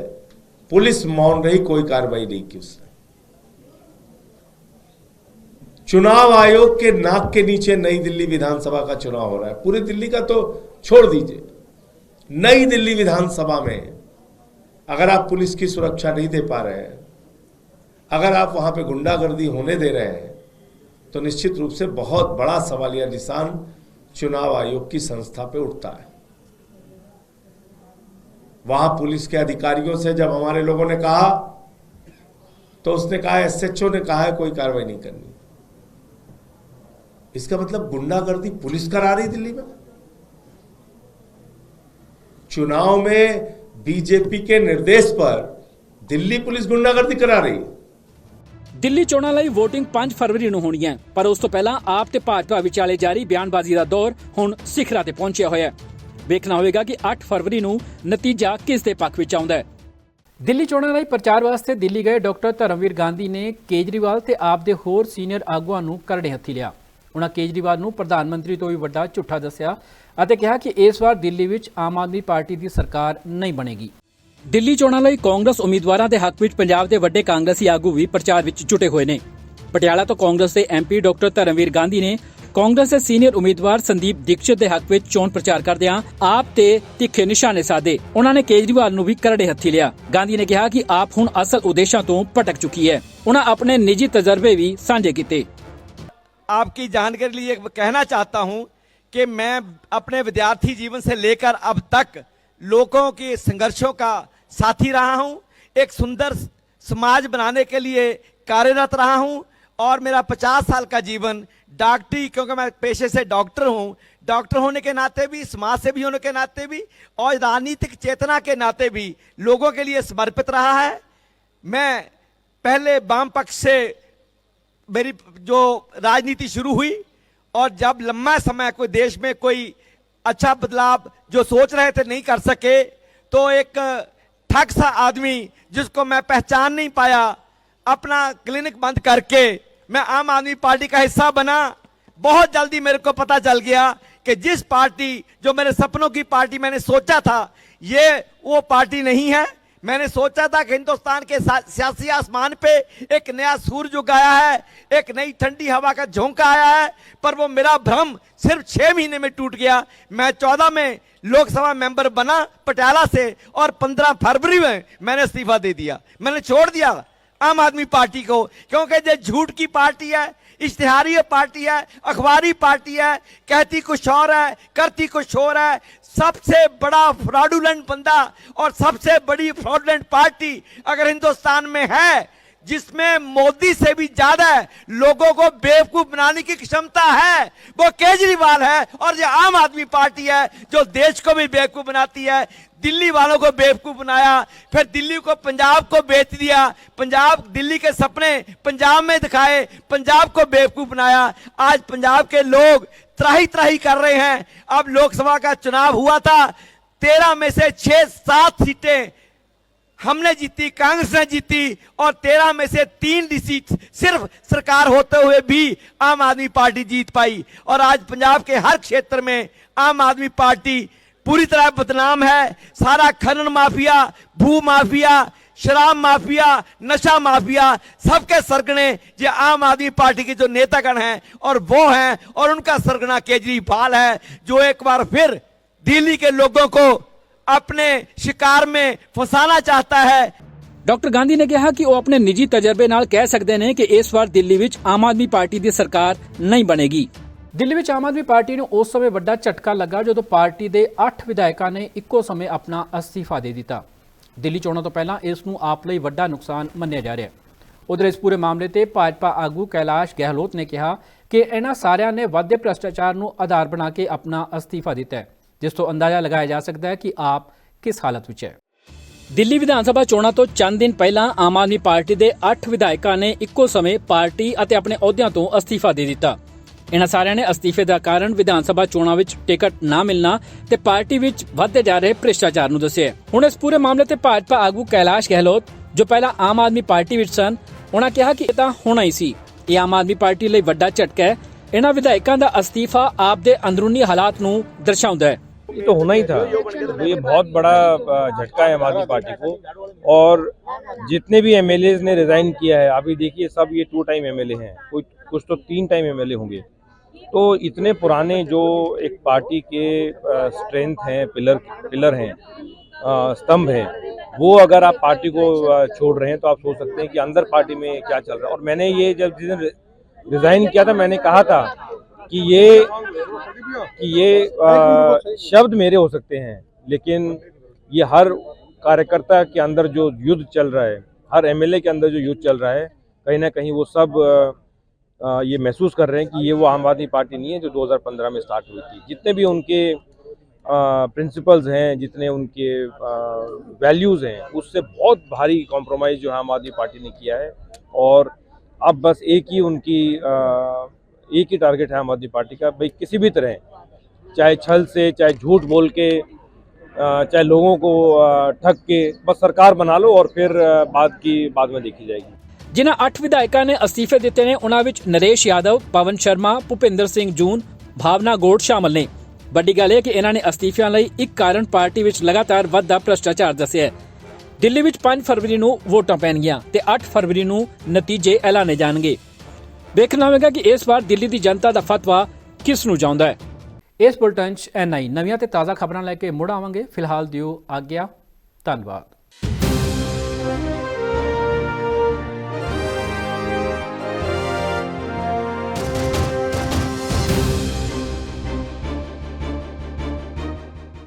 पुलिस मौन रही, कोई कार्रवाई नहीं की उसने। चुनाव आयोग के नाक के नीचे नई दिल्ली विधानसभा का चुनाव हो रहा है। पूरी दिल्ली का तो छोड़ दीजिए। नई दिल्ली विधानसभा में अगर आप पुलिस की सुरक्षा नहीं दे पा रहे हैं, अगर आप वहाँ पे गुंडागर्दी होने दे रहे हैं तो निश्चित रूप से बहुत बड़ा सवालिया निशान चुनाव आयोग की संस्था पे उठता है। वहां पुलिस के अधिकारियों से जब हमारे लोगों ने कहा तो उसने कहा एसएचओ ने कहा है कोई कार्रवाई नहीं करनी इसका मतलब गुंडागर्दी पुलिस करा रही दिल्ली में चुनाव में बीजेपी के निर्देश पर दिल्ली पुलिस गुंडागर्दी करा रही है ਦਿੱਲੀ ਚੋਣਾਂ ਲਈ VOTING 5 ਫਰਵਰੀ ਨੂੰ ਹੋਣੀ ਹੈ ਪਰ ਉਸ ਤੋਂ ਪਹਿਲਾਂ ਆਪ ਤੇ ਭਾਜਪਾ ਵਿਚਾਲੇ ਜਾਰੀ ਬਿਆਨਬਾਜ਼ੀ ਦਾ ਦੌਰ ਹੁਣ ਸਿਖਰਾਂ ਤੇ ਪਹੁੰਚਿਆ ਹੋਇਆ ਹੈ ਵੇਖਣਾ ਹੋਵੇਗਾ ਕਿ 8 ਫਰਵਰੀ ਨੂੰ ਨਤੀਜਾ ਕਿਸ ਦੇ ਪੱਖ ਵਿੱਚ ਆਉਂਦਾ ਹੈ। ਦਿੱਲੀ ਚੋਣਾਂ ਲਈ ਪ੍ਰਚਾਰ ਵਾਸਤੇ ਦਿੱਲੀ ਗਏ ਡਾਕਟਰ ਧਰਮਵੀਰ ਗਾਂਧੀ ਨੇ ਕੇਜਰੀਵਾਲ ਤੇ ਆਪ ਦੇ ਹੋਰ ਸੀਨੀਅਰ ਆਗੂਆਂ ਨੂੰ ਕਰੜੇ ਹੱਥੀ ਲਿਆ। ਉਹਨਾਂ ਕੇਜਰੀਵਾਲ ਨੂੰ ਪ੍ਰਧਾਨ ਮੰਤਰੀ ਤੋਂ ਵੀ ਵੱਡਾ ਝੂਠਾ ਦੱਸਿਆ ਅਤੇ ਕਿਹਾ ਕਿ ਇਸ ਵਾਰ ਦਿੱਲੀ ਵਿੱਚ ਆਮ ਆਦਮੀ ਪਾਰਟੀ ਦੀ ਸਰਕਾਰ ਨਹੀਂ ਬਣੇਗੀ। ਦਿੱਲੀ ਚੋਣਾਂ ਲਈ ਕਾਂਗਰਸ ਉਮੀਦਵਾਰਾਂ ਦੇ ਹੱਕ ਵਿੱਚ ਪੰਜਾਬ ਦੇ ਵੱਡੇ ਕਾਂਗਰਸੀ ਆਗੂ ਵੀ ਪ੍ਰਚਾਰ ਵਿੱਚ ਜੁਟੇ ਹੋਏ ਨੇ। ਪਟਿਆਲਾ ਤੋਂ ਕਾਂਗਰਸ ਦੇ ਐਮਪੀ ਡਾਕਟਰ ਧਰਮਵੀਰ ਗਾਂਧੀ ਨੇ ਕਾਂਗਰਸ ਦੇ ਸੀਨੀਅਰ ਉਮੀਦਵਾਰ ਸੰਦੀਪ ਦੀਕਸ਼ਿਤ ਦੇ ਹੱਕ ਵਿੱਚ ਚੋਣ ਪ੍ਰਚਾਰ ਕਰਦਿਆਂ ਆਪ ਤੇ ਤਿੱਖੇ ਨਿਸ਼ਾਨੇ ਸਾਧੇ ਉਹਨਾਂ ਨੇ ਕੇਜਰੀਵਾਲ ਨੂੰ ਵੀ ਕਰੜੇ ਹੱਥੀ ਲਿਆ ਗਾਂਧੀ ਨੇ ਕਿਹਾ ਕਿ ਆਪ ਹੁਣ ਅਸਲ ਉਦੇਸ਼ਾਂ ਤੋਂ ਭਟਕ ਚੁੱਕੀ ਹੈ ਉਹਨਾਂ ਆਪਣੇ ਨਿੱਜੀ ਤਜਰਬੇ ਵੀ ਸਾਂਝੇ ਕੀਤੇ आपकी जानकारी के लिए कहना चाहता हूं कि मैं अपने विद्यार्थी जीवन से लेकर अब तक लोगों के संघर्षों का साथी रहा हूं एक सुंदर समाज बनाने के लिए कार्यरत रहा हूं और मेरा 50 साल का जीवन डॉक्टरी क्योंकि मैं पेशे से डॉक्टर हूँ, डॉक्टर होने के नाते भी, समाज सेवी होने के नाते भी, और राजनीतिक चेतना के नाते भी लोगों के लिए समर्पित रहा है। मैं पहले वाम पक्ष से मेरी जो राजनीति शुरू हुई, और जब लंबा समय कोई देश में कोई अच्छा बदलाव जो सोच रहे थे नहीं कर सके तो एक ठग सा आदमी जिसको मैं पहचान नहीं पाया, अपना क्लिनिक बंद करके मैं आम आदमी पार्टी का हिस्सा बना। बहुत जल्दी मेरे को पता चल गया कि जिस पार्टी जो मेरे सपनों की पार्टी मैंने सोचा था, ये वो पार्टी नहीं है। मैंने सोचा था कि हिंदुस्तान के सियासी आसमान पे एक नया सूरज उगाया है, एक नई ठंडी हवा का झोंका आया है, पर वो मेरा भ्रम सिर्फ़ छह महीने में टूट गया। मैं चौदह में लोकसभा मेंबर बना पटियाला से और पंद्रह फरवरी में मैंने इस्तीफा दे दिया। मैंने छोड़ दिया। आम आदमी पार्टी को। क्योंकि ये झूठ की पार्टी है इश्तिहारी पार्टी है, अखबारी पार्टी है, कहती कुछ और है, करती कुछ और है। सबसे बड़ा फ्रॉडुलेंट बंदा और सबसे बड़ी फ्रॉडुलेंट पार्टी अगर हिंदुस्तान में है जिसमें मोदी से भी ज़्यादा लोगों को बेवकूफ़ बनाने की क्षमता है, वो केजरीवाल है और ये आम आदमी पार्टी है जो देश को भी बेवकूफ़ बनाती है। दिल्ली वालों को बेवकूफ़ बनाया, फिर दिल्ली को, पंजाब को बेच दिया, पंजाब, दिल्ली के सपने पंजाब में दिखाए, पंजाब को बेवकूफ़ बनाया। आज पंजाब के लोग त्राही त्राही कर रहे हैं। अब लोकसभा का चुनाव हुआ था, तेरह में से छह सात सीटें हमने जीती, कांग्रेस ने जीती और तेरह में से तीन सीट सिर्फ़ सरकार होते हुए भी आम आदमी पार्टी जीत पाई। और आज पंजाब के हर क्षेत्र में आम आदमी पार्टी पूरी तरह बदनाम है। सारा खनन माफिया, भू माफिया, शराब माफिया, नशा माफिया सबके सरगने ये आम आदमी पार्टी के जो नेतागण हैं और वो हैं और उनका सरगना केजरीवाल है, जो एक बार फिर दिल्ली के लोगों को अपने शिकार में फंसाना ਚਾਹਤਾ ਹੈ ਡਾਕਟਰ ਗਾਂਧੀ ਨੇ ਕਿਹਾ ਕਿ ਉਹ ਆਪਣੇ ਨਿੱਜੀ ਤਜਰਬੇ ਨਾਲ ਕਹਿ ਸਕਦੇ ਨੇ ਕਿ ਇਸ ਵਾਰ ਦਿੱਲੀ ਵਿੱਚ ਆਮ ਆਦਮੀ ਪਾਰਟੀ ਦੀ ਸਰਕਾਰ ਨਹੀਂ ਬਣੇਗੀ ਦਿੱਲੀ ਵਿੱਚ ਆਮ ਆਦਮੀ ਪਾਰਟੀ ਨੂੰ ਉਸ ਸਮੇਂ ਵੱਡਾ ਝਟਕਾ ਲੱਗਾ ਜਦੋਂ ਪਾਰਟੀ ਦੇ 8 ਵਿਧਾਇਕਾਂ ਨੇ ਇੱਕੋ ਸਮੇਂ ਆਪਣਾ ਅਸਤੀਫਾ ਦੇ ਦਿੱਤਾ ਦਿੱਲੀ ਚੋਣਾਂ ਤੋਂ ਪਹਿਲਾਂ ਇਸ ਨੂੰ ਆਪ ਲਈ ਵੱਡਾ ਨੁਕਸਾਨ ਮੰਨਿਆ ਜਾ ਰਿਹਾ ਹੈ ਉਧਰ ਇਸ ਪੂਰੇ ਮਾਮਲੇ ਤੇ ਭਾਜਪਾ ਆਗੂ ਕੈਲਾਸ਼ ਗਹਿਲੋਤ ਨੇ ਕਿਹਾ ਕਿ ਇਹਨਾਂ ਸਾਰਿਆਂ ਨੇ ਵਾਧੇ ਭ੍ਰਸ਼ਟਾਚਾਰ ਨੂੰ ਆਧਾਰ ਬਣਾ ਕੇ ਆਪਣਾ ਅਸਤੀਫਾ ਦਿੱਤਾ ਹੈ ਜਿਸ ਤੋਂ ਅੰਦਾਜ਼ਾ ਲਗਾਇਆ ਜਾ ਸਕਦਾ ਹੈ ਕਿ ਆਪ ਕਿਸ ਹਾਲਤ ਵਿੱਚ ਹੈ। ਦਿੱਲੀ ਵਿਧਾਨ ਸਭਾ ਚੋਣਾਂ ਤੋਂ ਚੰਦ ਦਿਨ ਪਹਿਲਾਂ ਆਮ ਆਦਮੀ ਪਾਰਟੀ ਦੇ 8 ਵਿਧਾਇਕਾਂ ਨੇ ਇੱਕੋ ਸਮੇਂ ਪਾਰਟੀ ਅਤੇ ਆਪਣੇ ਅਹੁਦਿਆਂ ਤੋਂ ਅਸਤੀਫਾ ਦੇ ਦਿੱਤਾ। ਇਹਨਾਂ ਸਾਰਿਆਂ ਨੇ ਅਸਤੀਫੇ ਦਾ ਕਾਰਨ ਵਿਧਾਨ ਸਭਾ ਚੋਣਾਂ ਵਿੱਚ ਟਿਕਟ ਨਾ ਮਿਲਣਾ ਤੇ ਪਾਰਟੀ ਵਿੱਚ ਵਧਦੇ ਜਾ ਰਹੇ ਭ੍ਰਿਸ਼ਟਾਚਾਰ ਨੂੰ ਦੱਸਿਆ। ਹੁਣ ਇਸ ਪੂਰੇ ਮਾਮਲੇ ਤੇ ਭਾਜਪਾ ਆਗੂ ਕੈਲਾਸ਼ ਗਹਿਲੋਤ, ਜੋ ਪਹਿਲਾਂ ਆਮ ਆਦਮੀ ਪਾਰਟੀ ਵਿੱਚ ਸਨ, ਉਹਨਾਂ ਕਿਹਾ ਕਿ ਇਹ ਤਾਂ ਹੋਣਾ ਹੀ ਸੀ। ਇਹ ਆਮ ਆਦਮੀ ਪਾਰਟੀ ਲਈ ਵੱਡਾ ਝਟਕਾ ਹੈ। ਇਹਨਾਂ ਵਿਧਾਇਕਾਂ ਦਾ ਅਸਤੀਫਾ ਆਪ ਦੇ ਅੰਦਰੂਨੀ ਹਾਲਾਤ ਨੂੰ ਦਰਸਾਉਂਦਾ ਹੈ। ये तो होना ही था। तो ये बहुत बड़ा झटका है आम आदमी पार्टी को। और जितने भी एमएलए ने रिजाइन किया है, अभी देखिए सब ये टू टाइम एमएलए हैं। कुछ कुछ तो तीन टाइम एमएलए होंगे। तो इतने पुराने जो एक पार्टी के स्ट्रेंथ हैं पिलर पिलर हैं स्तंभ हैं, वो अगर आप पार्टी को छोड़ रहे हैं तो आप सोच सकते हैं कि अंदर पार्टी में क्या चल रहा है। और मैंने ये जब जिस दिन रिजाइन किया था, मैंने कहा था कि ये कि ये आ, शब्द मेरे हो सकते हैं लेकिन ये हर कार्यकर्ता के अंदर जो युद्ध चल रहा है हर एमएलए के अंदर जो युद्ध चल रहा है कहीं ना कहीं वो सब आ, ये महसूस कर रहे हैं कि ये वो आम आदमी पार्टी नहीं है जो 2015 में स्टार्ट हुई थी। जितने भी उनके प्रिंसिपल्स हैं जितने उनके वैल्यूज़ हैं उससे बहुत भारी कॉम्प्रोमाइज़ जो आम आदमी पार्टी ने किया है। और अब बस एक ही उनकी आ, एक ही टारगेट है आम आदमी पार्टी का भाई किसी भी तरह चाहे छल से चाहे झूठ बोल के अ, चाहे लोगों को अ, ठग के बस सरकार बना लो और फिर अ, बाद की बाद में देखी जाएगी ਜਿਨ੍ਹਾਂ 8 ਵਿਧਾਇਕਾਂ ਨੇ ਅਸਤੀਫੇ ਦਿੱਤੇ ਨੇ ਉਹਨਾਂ ਵਿੱਚ ਨਰੇਸ਼ ਯਾਦਵ ਪਵਨ ਸ਼ਰਮਾ ਭੁਪਿੰਦਰ ਸਿੰਘ ਜੂਨ ਭਾਵਨਾ ਗੋਡ ਸ਼ਾਮਲ ਨੇ ਵੱਡੀ ਗੱਲ ਇਹ ਕਿ ਇਹਨਾਂ ਨੇ ਅਸਤੀਫਿਆਂ ਲਈ ਇੱਕ ਕਾਰਨ ਪਾਰਟੀ ਵਿੱਚ ਲਗਾਤਾਰ ਵੱਧਦਾ ਭ੍ਰਸ਼ਟਾਚਾਰ ਦੱਸਿਆ ਹੈ ਦਿੱਲੀ ਵਿੱਚ 5 ਫਰਵਰੀ ਨੂੰ ਵੋਟਾਂ ਪੈਣਗੀਆਂ ਤੇ 8 ਫਰਵਰੀ ਨੂੰ ਨਤੀਜੇ ਐਲਾਨੇ ਜਾਣਗੇ ਦੇਖਣਾ ਹੋਵੇਗਾ ਕਿ ਇਸ ਵਾਰ ਦਿੱਲੀ ਦੀ ਜਨਤਾ ਦਾ ਫਤਵਾ ਕਿਸ ਨੂੰ ਚਾਹੁੰਦਾ ਹੈ। ਇਸ ਬੁਲਟਨ 'ਚ ਐਨਆਈ ਨਵੀਆਂ ਤੇ ਤਾਜ਼ਾ ਖਬਰਾਂ ਲੈ ਕੇ ਮੁੜ ਆਵਾਂਗੇ। ਫਿਲਹਾਲ ਦਿਓ ਆਗਿਆ। ਧੰਨਵਾਦ।